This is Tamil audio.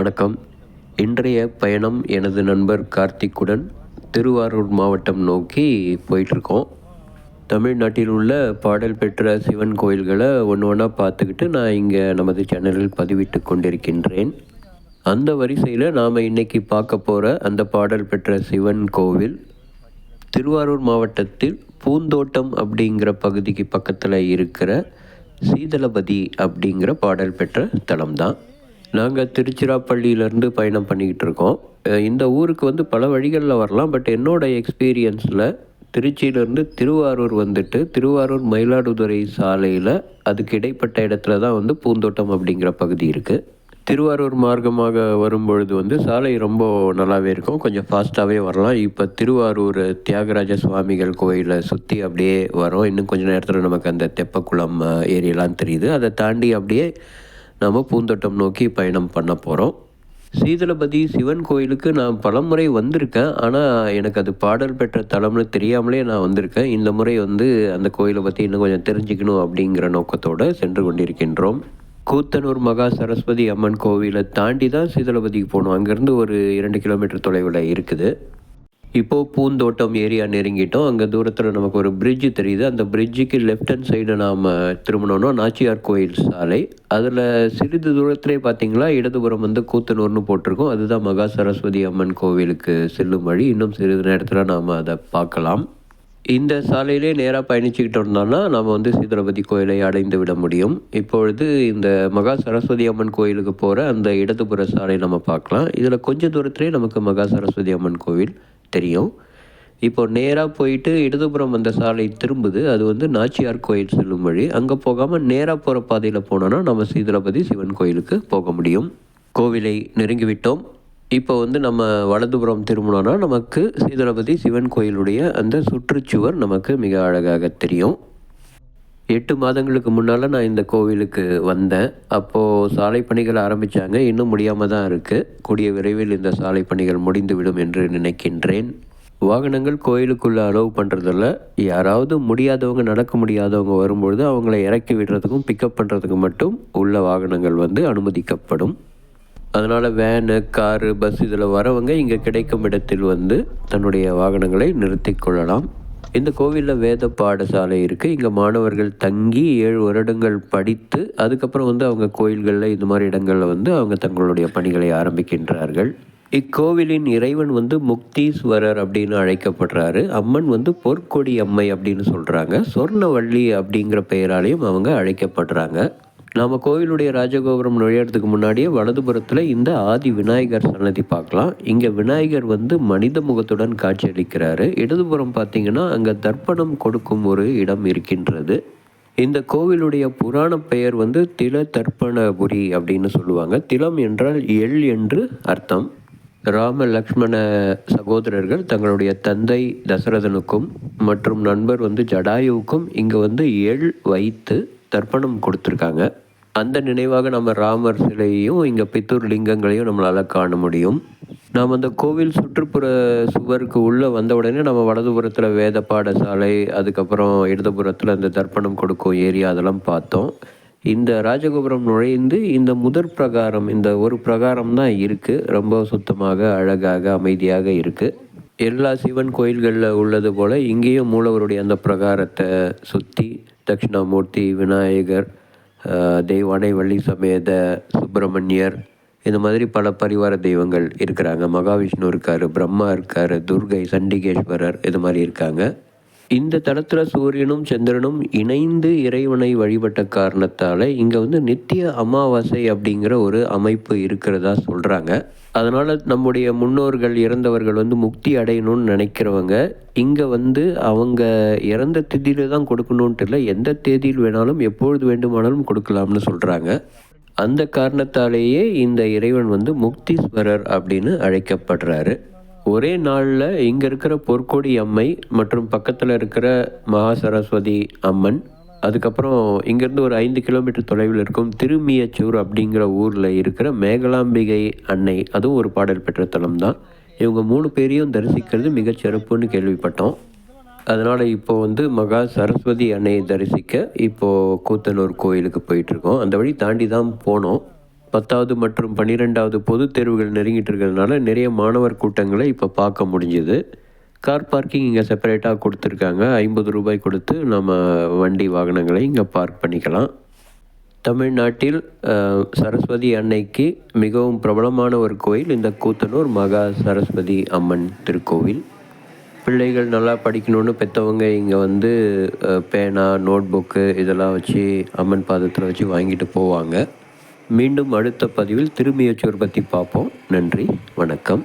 வணக்கம். இன்றைய பயணம் எனது நண்பர் கார்த்திக்குடன் திருவாரூர் மாவட்டம் நோக்கி போயிட்டுருக்கோம். தமிழ்நாட்டில் உள்ள பாடல் பெற்ற சிவன் கோயில்களை ஒன்று ஒன்றா பார்த்துக்கிட்டு நான் இங்கே நமது சேனலில் பதிவிட்டு கொண்டிருக்கின்றேன். அந்த வரிசையில் நாம் இன்றைக்கி பார்க்க போகிற அந்த பாடல் பெற்ற சிவன் கோவில் திருவாரூர் மாவட்டத்தில் பூந்தோட்டம் அப்படிங்கிற பகுதிக்கு பக்கத்தில் இருக்கிற சீதளபதி அப்படிங்கிற பாடல் பெற்ற தலம் தான் நாங்கள் திருச்சிராப்பள்ளியிலேருந்து பயணம் பண்ணிக்கிட்டு இருக்கோம் இந்த ஊருக்கு வந்து பல வழிகளில் வரலாம். பட் என்னோட எக்ஸ்பீரியன்ஸில் திருச்சியிலேருந்து திருவாரூர் வந்துட்டு திருவாரூர் மயிலாடுதுறை சாலையில் அதுக்கு இடைப்பட்ட இடத்துல தான் வந்து பூந்தோட்டம் அப்படிங்கிற பகுதி இருக்குது திருவாரூர் மார்க்கமாக வரும்பொழுது வந்து சாலை ரொம்ப நல்லாவே இருக்கும். கொஞ்சம் ஃபாஸ்ட்டாகவே வரலாம். இப்போ திருவாரூர் தியாகராஜ சுவாமிகள் கோயிலை சுற்றி அப்படியே வரோம். இன்னும் கொஞ்ச நேரத்தில் நமக்கு அந்த தெப்பக்குளம் ஏரியெல்லாம் தெரியுது. அதை தாண்டி அப்படியே நம்ம பூந்தோட்டம் நோக்கி பயணம் பண்ண போகிறோம் சீதளபதி சிவன் கோயிலுக்கு நான் பலமுறை வந்திருக்கேன். ஆனால் எனக்கு அது பாடல் பெற்ற தலம்னு தெரியாமலே நான் வந்திருக்கேன். இந்த முறை வந்து அந்த கோயிலை பற்றி இன்னும் கொஞ்சம் தெரிஞ்சுக்கணும் அப்படிங்கிற நோக்கத்தோடு சென்று கொண்டிருக்கின்றோம். கூத்தனூர் மகா சரஸ்வதி அம்மன் கோவிலை தாண்டி தான் சீதளபதிக்கு போகணும். அங்கேருந்து ஒரு இரண்டு கிலோமீட்டர் தொலைவில் இருக்குது. இப்போது பூந்தோட்டம் ஏரியா நெருங்கிட்டோம் அங்கே தூரத்தில் நமக்கு ஒரு பிரிட்ஜு தெரியுது. அந்த பிரிட்ஜுக்கு லெஃப்ட் ஹேண்ட் சைடு நாம் திரும்பினோன்னா நாச்சியார் கோயில் சாலை. அதில் சிறிது தூரத்திலே பார்த்தீங்களா இடதுபுறம் வந்து கூத்தனூர்னு போட்டிருக்கோம். அதுதான் மகா சரஸ்வதி அம்மன் கோவிலுக்கு செல்லும் வழி. இன்னும் சிறிது நேரத்தில் நாம் அதை பார்க்கலாம். இந்த சாலையிலே நேராக பயணிச்சுக்கிட்டு இருந்தோம்னா நாம் வந்து சீதளபதி கோயிலை அடைந்து விட முடியும். இப்பொழுது இந்த மகா சரஸ்வதி அம்மன் கோயிலுக்கு போகிற அந்த இடதுபுற சாலை நம்ம பார்க்கலாம். இதில் கொஞ்ச தூரத்திலே நமக்கு மகா சரஸ்வதி அம்மன் கோவில். தெரியும். இப்போ நேராக போயிட்டு இடதுபுறம் அந்த சாலை திரும்புது. அது வந்து நாச்சியார் கோயில் செல்லும் வழி. அங்கே போகாமல் நேராக போகிற பாதையில் போனோன்னா நம்ம சீதளபதி சிவன் கோயிலுக்கு போக முடியும். கோவிலை நெருங்கிவிட்டோம். இப்போ வந்து நம்ம வலதுபுறம் திரும்பினோன்னா நமக்கு சீதளபதி சிவன் கோயிலுடைய அந்த சுற்றுச்சுவர் நமக்கு மிக அழகாக தெரியும். எட்டு மாதங்களுக்கு முன்னால் நான் இந்த கோவிலுக்கு வந்தேன். அப்போது சாலை பணிகள் ஆரம்பித்தாங்க இன்னும் முடியாமல் தான் இருக்குது கூடிய விரைவில் இந்த சாலை பணிகள் முடிந்துவிடும் என்று நினைக்கின்றேன். வாகனங்கள் கோயிலுக்குள்ளே அலோவ் பண்ணுறதில்ல யாராவது முடியாதவங்க நடக்க முடியாதவங்க வரும்பொழுது அவங்கள இறக்கி விடுறதுக்கும் பிக்கப் பண்ணுறதுக்கு மட்டும் உள்ள வாகனங்கள் வந்து அனுமதிக்கப்படும். அதனால் வேனு காரு பஸ் இதில் வரவங்க இங்கே கிடைக்கும் இடத்தில் வந்து தன்னுடைய வாகனங்களை நிறுத்தி கொள்ளலாம். இந்த கோவிலில் வேத பாடசாலை இருக்குது இங்கே மாணவர்கள் தங்கி ஏழு வருடங்கள் படித்து அதுக்கப்புறம் வந்து அவங்க கோயில்களில் இந்த மாதிரி இடங்களில் வந்து அவங்க தங்களுடைய பணிகளை ஆரம்பிக்கின்றார்கள். இக்கோவிலின் இறைவன் வந்து முக்தீஸ்வரர் அப்படின்னு அழைக்கப்படுறாரு. அம்மன் வந்து பொற்கொடி அம்மை அப்படின்னு சொல்கிறாங்க சொர்ணவள்ளி அப்படிங்கிற பெயராலையும் அவங்க அழைக்கப்படுறாங்க. நாம் கோவிலுடைய ராஜகோபுரம் நுழையிறதுக்கு முன்னாடியே வலதுபுறத்தில் இந்த ஆதி விநாயகர் சன்னதி பார்க்கலாம். இங்கே விநாயகர் வந்து மனித முகத்துடன் காட்சியளிக்கிறாரு. இடதுபுறம் பார்த்தீங்கன்னா அங்கே தர்ப்பணம் கொடுக்கும் ஒரு இடம் இருக்கின்றது. இந்த கோவிலுடைய புராண பெயர் வந்து தில தர்ப்பணபுரி அப்படின்னு சொல்லுவாங்க. திலம் என்றால் எள் என்று அர்த்தம். ராம லக்ஷ்மண சகோதரர்கள் தங்களுடைய தந்தை தசரதனுக்கும் மற்றும் நண்பர் வந்து ஜடாயுவுக்கும் இங்கே வந்து எள் வைத்து தர்ப்பணம் கொடுத்துருக்காங்க. அந்த நினைவாக நம்ம ராமர் சிலையையும் இங்கே பித்தூர் லிங்கங்களையும் நம்மளால் காண முடியும். நாம் அந்த கோவில் சுற்றுப்புற சுவருக்கு உள்ளே வந்த உடனே நம்ம வலதுபுறத்தில் வேத பாடசாலை அதுக்கப்புறம் இடதுபுறத்தில் அந்த தர்ப்பணம் கொடுக்கும் ஏரியா அதெல்லாம் பார்த்தோம். இந்த ராஜகோபுரம் நுழைந்து இந்த முதற் பிரகாரம் இந்த ஒரு பிரகாரம் தான் இருக்குது ரொம்ப சுத்தமாக அழகாக அமைதியாக இருக்குது எல்லா சிவன் கோயில்களில் உள்ளது போல் இங்கேயும் மூலவருடைய அந்த பிரகாரத்தை சுற்றி தட்சிணாமூர்த்தி விநாயகர் தெய்வானை வள்ளி சமேத சுப்பிரமணியர் இந்த மாதிரி பல பரிவார தெய்வங்கள் இருக்கிறாங்க. மகாவிஷ்ணு இருக்கார் பிரம்மா இருக்கார் துர்கை சண்டிகேஸ்வரர் இது மாதிரி இருக்காங்க. இந்த தளத்தில் சூரியனும் சந்திரனும் இணைந்து இறைவனை வழிபட்ட காரணத்தால் இங்கே வந்து நித்திய அமாவாசை அப்படிங்கிற ஒரு அமைப்பு இருக்கிறதா சொல்கிறாங்க அதனால் நம்முடைய முன்னோர்கள் இறந்தவர்கள் வந்து முக்தி அடையணும்னு நினைக்கிறவங்க இங்கே வந்து அவங்க இறந்த திதியில தான் கொடுக்கணுன்ட்டு இல்லை எந்த தேதியில் வேணாலும் எப்பொழுது வேண்டுமானாலும் கொடுக்கலாம்னு சொல்கிறாங்க அந்த காரணத்தாலேயே இந்த இறைவன் வந்து முக்தீஸ்வரர் அப்படின்னு அழைக்கப்படுறாரு. ஒரே நாளில் இங்கே இருக்கிற பொற்கொடி அம்மை மற்றும் பக்கத்தில் இருக்கிற மகா சரஸ்வதி அம்மன் அதுக்கப்புறம் இங்கேருந்து ஒரு ஐந்து கிலோமீட்டர் தொலைவில் இருக்கும் திருமியச்சூர் அப்படிங்கிற ஊரில் இருக்கிற மேகலாம்பிகை அன்னை அதுவும் ஒரு பாடல் பெற்ற தலம் தான் இவங்க மூணு பேரையும் தரிசிக்கிறது மிகச் சிறப்புன்னு கேள்விப்பட்டோம். அதனால் இப்போ வந்து மகா சரஸ்வதி அன்னையை தரிசிக்க இப்போது கூத்தனூர் கோயிலுக்கு போயிட்டுருக்கோம் அந்த வழி தாண்டி தான் போனோம். பத்தாவது மற்றும் பன்னிரெண்டாவது பொதுத் தேர்வுகள் நெருங்கிட்டு இருக்கிறதுனால நிறைய மாணவர் கூட்டங்களை இப்போ பார்க்க முடிஞ்சுது. கார் பார்க்கிங் இங்கே செப்பரேட்டாக கொடுத்துருக்காங்க. ஐம்பது ரூபாய் கொடுத்து நம்ம வண்டி வாகனங்களை இங்கே பார்க் பண்ணிக்கலாம். தமிழ்நாட்டில் சரஸ்வதி அன்னைக்கு மிகவும் பிரபலமான ஒரு கோயில் இந்த கூத்தனூர் மகா சரஸ்வதி அம்மன் திருக்கோவில். பிள்ளைகள் நல்லா படிக்கணும்னு பெற்றவங்க இங்கே வந்து பேனா நோட் புக்கு இதெல்லாம் வச்சு அம்மன் பாதத்தில் வச்சு வாங்கிட்டு போவாங்க. மீண்டும் அடுத்த பதிவில் திரும்பியச்சூர் பற்றி பார்ப்போம். நன்றி வணக்கம்.